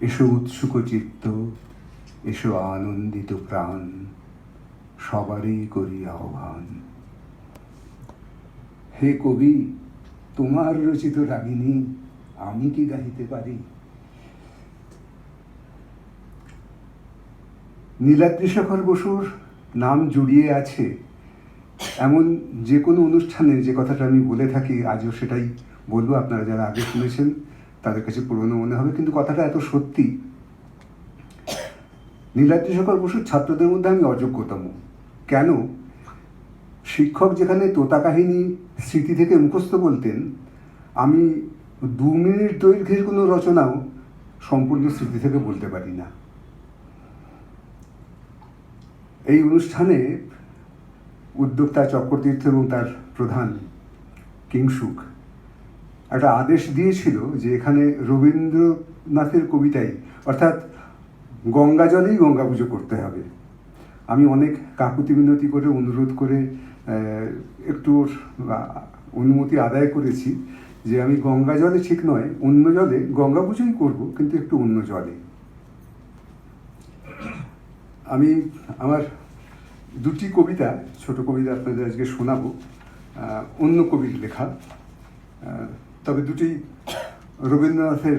এসো উৎসুক চিত্ত এসো আনন্দিত প্রাণ, সবারই করি আহ্বান। হে কবি, তোমার রচিত রাগিনী, আমি কি গাহিতে পারি? নীলাদ্রি শেখর বসুর নাম জুড়িয়ে আছে এমন যে কোনো অনুষ্ঠানে যে কথাটা আমি বলে থাকি, আজও সেটাই বলব, আপনারা যারা আগে শুনেছেন তাদের কাছে পুরনো মনে হবে, কিন্তু কথাটা এত সত্যি। নীলাদ্রি শেখর বসুর ছাত্রদের মধ্যে আমি অযোগ্যতম। কেন? শিক্ষক যেখানে তোতা কাহিনী স্মৃতি থেকে মুখস্থ বলতেন, আমি দু মিনিট দৈর্ঘ্যের কোনো রচনাও সম্পূর্ণ স্মৃতি থেকে বলতে পারি না। এই অনুষ্ঠানে উদ্যোক্তা চক্রতীর্থ এবং তার প্রধান কিংসুক একটা আদেশ দিয়েছিল যে এখানে রবীন্দ্রনাথের কবিতাই, অর্থাৎ গঙ্গা জলেই গঙ্গা পুজো করতে হবে। আমি অনেক কাকুতি মিনতি করে, অনুরোধ করে একটু অনুমতি আদায় করেছি যে আমি গঙ্গা জলে ঠিক নয়, অন্য জলে গঙ্গা পুজোই করব, কিন্তু একটু অন্য জলে। আমি আমার দুটি কবিতা, ছোট কবিতা আপনাদের আজকে শোনাবো অন্য কবির লেখা তবে দুটি রবীন্দ্রনাথের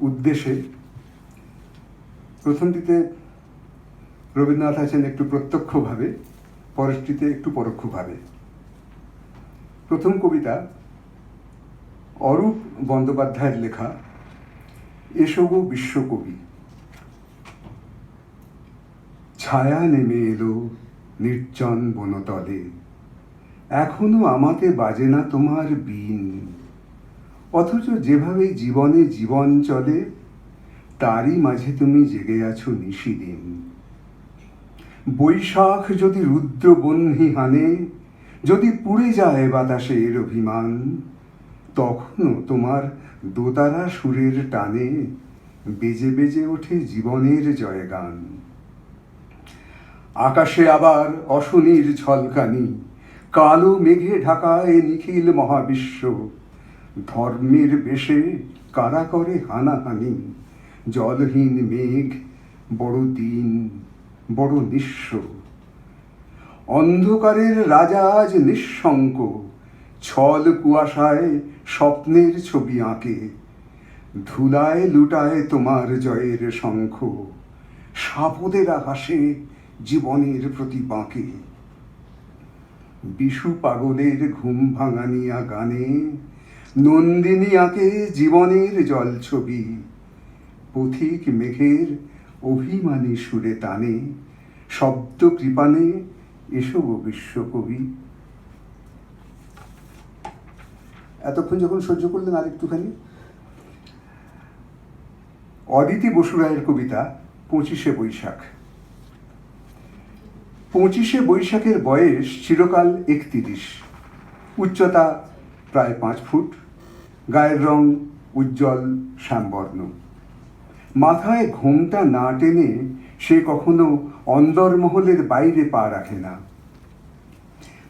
উদ্দেশ্যে প্রথমটিতে রবীন্দ্রনাথ আছেন একটু প্রত্যক্ষভাবে, পরেরটিতে একটু পরোক্ষভাবে। প্রথম কবিতা অরূপ বন্দ্যোপাধ্যায়ের লেখা এসব বিশ্বকবি। ছায়া নেমে এলো নির্জন বনতলে। এখনও আমাতে বাজে না তোমার বিন। অথচ যেভাবে জীবনে জীবন চলে, তারই মাঝে তুমি জেগে আছো নিশিদিন। বৈশাখ যদি রুদ্র বহ্নি হানে, যদি পুড়ে যায় বাতাসের অভিমান, তখনও তোমার দোতারা সুরের টানে বেজে বেজে ওঠে জীবনের জয়গান। আকাশে আবার অশনির ঝলকানি কালো মেঘে ঢাকায় নিখিল মহাবিশ্ব ধর্মের বেশে কারা করে হানাহানি? জলহীন মেঘ, বড় দিন, বড় নিঃস্ব। অন্ধকারের রাজা আজ নিঃশঙ্ক ছল কুয়াশায় স্বপ্নের ছবি আঁকে। ধুলায় লুটায় তোমার জয়ের শঙ্খ। সাপদেরা হাসে জীবনের প্রতি বাঁকে। বিশু পাগলের ঘুম ভাঙানিয়া গানে নন্দিনী আঁকে জীবনের জলছবি। পথিক মেঘের অভিমানী সুরে টানে, শব্দ কৃপানে এসব বিশ্বকবি। এতক্ষণ যখন সহ্য করলেন আর একটুখানি অদিতি বসুরায়ের কবিতা, পঁচিশে বৈশাখ। পঁচিশে বৈশাখের বয়স চিরকাল একত্রিশ। উচ্চতা প্রায় পাঁচ ফুট। গায়ের রং উজ্জ্বল, শ্যামবর্ণ। মাথায় ঘোমটা না টেনে সে কখনো অন্দরমহলের বাইরে পা রাখে না।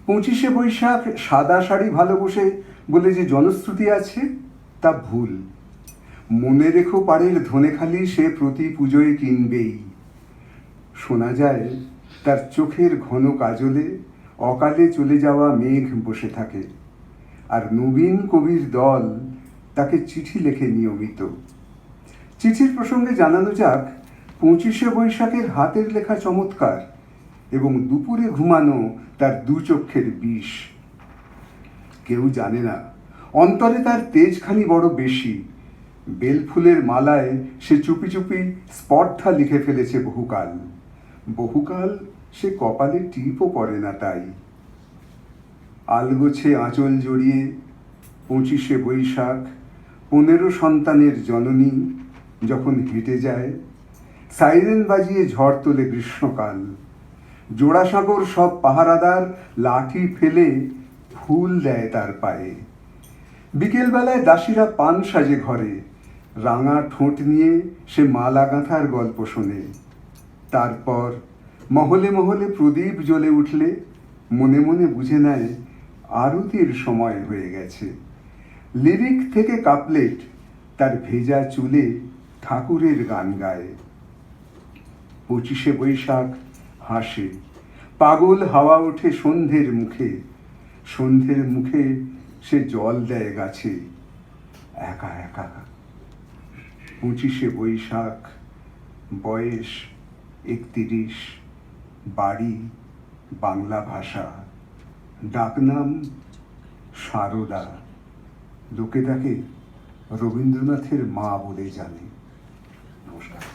পঁচিশে বৈশাখ সাদা শাড়ি ভালোবসে বলে যে জনশ্রুতি আছে, তা ভুল। মনে রেখো পাড়ের ধনেখালি সে প্রতি পুজোয় কিনবেই। শোনা যায়, তার চোখের ঘন কাজলে অকালে চলে যাওয়া মেঘ বসে থাকে। আর নবীন কবির দল তাকে চিঠি লেখে নিয়মিত। চিঠির প্রসঙ্গে জানানো যাক, পঁচিশে বৈশাখের হাতের লেখা চমৎকার এবং দুপুরে ঘুমানো তার দু চক্ষের বিষ। কেউ জানে না, অন্তরে তার তেজখানি বড় বেশি। বেলফুলের মালায় সে চুপি চুপি স্পর্ধা লিখে ফেলেছে বহুকাল। বহুকাল সে কপালে টিপও পড়ে না তাই। আলগোছে আঁচল জড়িয়ে, পঁচিশে বৈশাখ, পনেরো সন্তানের জননী যখন হেঁটে যায়, সাইরেন বাজিয়ে ঝড় তোলে গ্রীষ্মকাল। জোড়াসাগর সব পাহারাদার লাঠি ফেলে ফুল দেয় তার পায়ে। বিকেলবেলায় দাসীরা পান সাজে ঘরে, রাঙা ঠোঁট নিয়ে সে মালা গাঁথার গল্প শোনে। তারপর মহলে মহলে প্রদীপ জ্বলে উঠলে, মনে মনে বুঝে নেয় আরতির সময় হয়ে গেছে। লিরিক থেকে কাপলেট তার ভেজা চুলে ঠাকুরের গান গায়। পঁচিশে বৈশাখ হাসে। পাগল হাওয়া ওঠে সন্ধ্যের মুখে। সন্ধ্যের মুখে সে জল দেয় গাছে। একা একা। পঁচিশে বৈশাখ, বয়স একতিরিশ, বাড়ি বাংলা ভাষা। ডাকনাম সারদা। লোকে তাকে রবীন্দ্রনাথের মা বলে জানে। নমস্কার।